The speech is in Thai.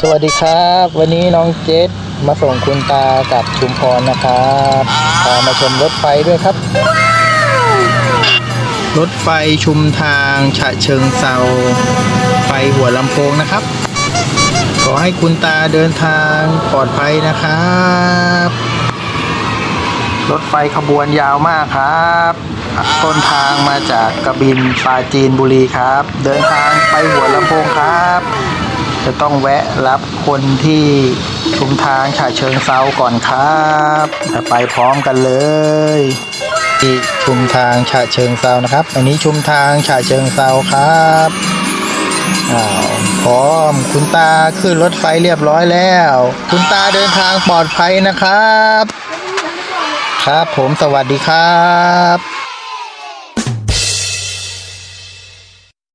สวัสดีครับ วันนี้น้องเจษมาส่งคุณตากับชุมพรนะครับพามาชมรถไฟด้วยครับ รถไฟชุมทางฉะเชิงเซาไฟหัวลำโพงนะครับ ขอให้คุณตาเดินทางปลอดภัยนะครับ รถไฟขบวนยาวมากครับ ต้นทางมาจากกระบินปราจีนบุรีครับ เดินทางไปหัวลำโพงครับ จะต้องแวะรับคนที่ชุมทางฉะเชิงเซาก่อนครับจะไปพร้อมกันเลยที่ชุมทางฉะเชิงเซานะครับ อันนี้ชุมทางฉะเชิงเซาครับอ้าวพร้อมคุณตาขึ้นรถไฟเรียบร้อยแล้ว คุณตาเดินทางปลอดภัยนะครับ ครับผมสวัสดีครับ